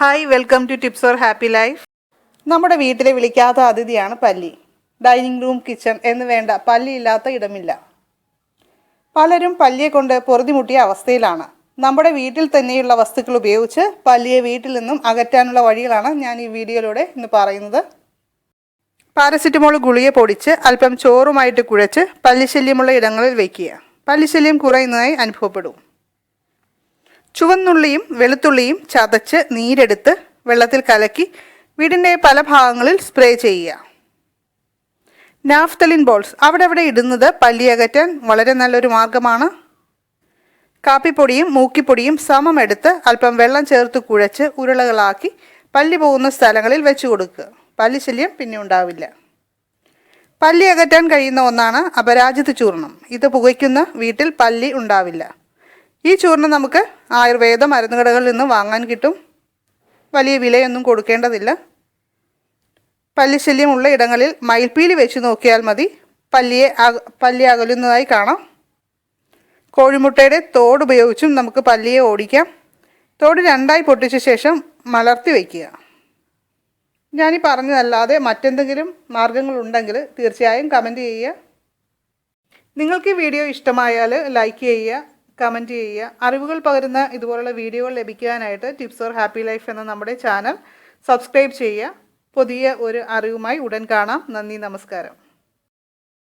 Hi welcome to tips for happy life നമ്മുടെ വീട്ടിലെ വിളിക്കാത്ത അതിഥിയാണ് പല്ലി. ഡൈനിങ് റൂം കിച്ചൺ എന്ന് വേണ്ട പല്ലി ഇല്ലാത്ത ഇടമില്ല. പലരും പല്ലിയെ കൊണ്ട് പൊറുതിമുട്ടിയ അവസ്ഥയിലാണ്. നമ്മുടെ വീട്ടിൽ തന്നെയുള്ള വസ്തുക്കൾ ഉപയോഗിച്ച് പല്ലിയെ വീട്ടിൽ നിന്നും അകറ്റാനുള്ള വഴികളാണ് ഞാൻ ഈ വീഡിയോയിലൂടെ ഇന്ന് പറയുന്നത്. പാരസിറ്റമോൾ ഗുളിയെ പൊടിച്ച് അല്പം ചോറുമായിട്ട് കുഴച്ച് പല്ലിശല്യമുള്ള ഇടങ്ങളിൽ വയ്ക്കുക പല്ലിശല്യം കുറയുന്നതായി അനുഭവപ്പെടും. ചുവന്നുള്ളിയും വെളുത്തുള്ളിയും ചതച്ച് നീരെടുത്ത് വെള്ളത്തിൽ കലക്കി വീടിന്റെ പല ഭാഗങ്ങളിൽ സ്പ്രേ ചെയ്യുക. Naphthalene balls. അവിടെ അവിടെ ഇടുന്നത് പല്ലി അകറ്റാൻ വളരെ നല്ലൊരു മാർഗമാണ്. കാപ്പിപ്പൊടിയും മൂക്കിപ്പൊടിയും സമം എടുത്ത് അല്പം വെള്ളം ചേർത്ത് കുഴച്ച് ഉരുളകളാക്കി പല്ലി പോകുന്ന സ്ഥലങ്ങളിൽ വെച്ച് കൊടുക്കുക. പല്ലി ശല്യം പിന്നെ ഉണ്ടാവില്ല. പല്ലി അകറ്റാൻ കഴിയുന്ന ഒന്നാണ് അപരാജിത ചൂർണം ഇത് പുകയ്ക്കുന്ന വീട്ടിൽ പല്ലി ഉണ്ടാവില്ല. ഈ ചൂർണം നമുക്ക് ആയുർവേദ മരുന്നുകടകളിൽ നിന്ന് വാങ്ങാൻ കിട്ടും. വലിയ വിലയൊന്നും കൊടുക്കേണ്ടതില്ല. പല്ലിശല്യമുള്ള ഇടങ്ങളിൽ മയിൽപ്പീലി വെച്ച് നോക്കിയാൽ മതി. പല്ലിയെ പല്ലി അകലുന്നതായി കാണാം. കോഴിമുട്ടയുടെ തോട് ഉപയോഗിച്ചും നമുക്ക് പല്ലിയെ ഓടിക്കാം. തോട് രണ്ടായി പൊട്ടിച്ച ശേഷം മലർത്തി വയ്ക്കുക ഞാനീ പറഞ്ഞതല്ലാതെ മറ്റെന്തെങ്കിലും മാർഗങ്ങളുണ്ടെങ്കിൽ തീർച്ചയായും കമന്റ് ചെയ്യുക. നിങ്ങൾക്ക് ഈ വീഡിയോ ഇഷ്ടമായാൽ ലൈക്ക് ചെയ്യുക കമന്റ് ചെയ്യുക. അറിവുകൾ പകരുന്ന ഇതുപോലുള്ള വീഡിയോകൾ ലഭിക്കാനായിട്ട് ടിപ്സ് ഓർ ഹാപ്പി ലൈഫ് എന്ന നമ്മുടെ ചാനൽ സബ്സ്ക്രൈബ് ചെയ്യുക. പുതിയ ഒരു അറിവുമായി ഉടൻ കാണാം. നന്ദി നമസ്കാരം.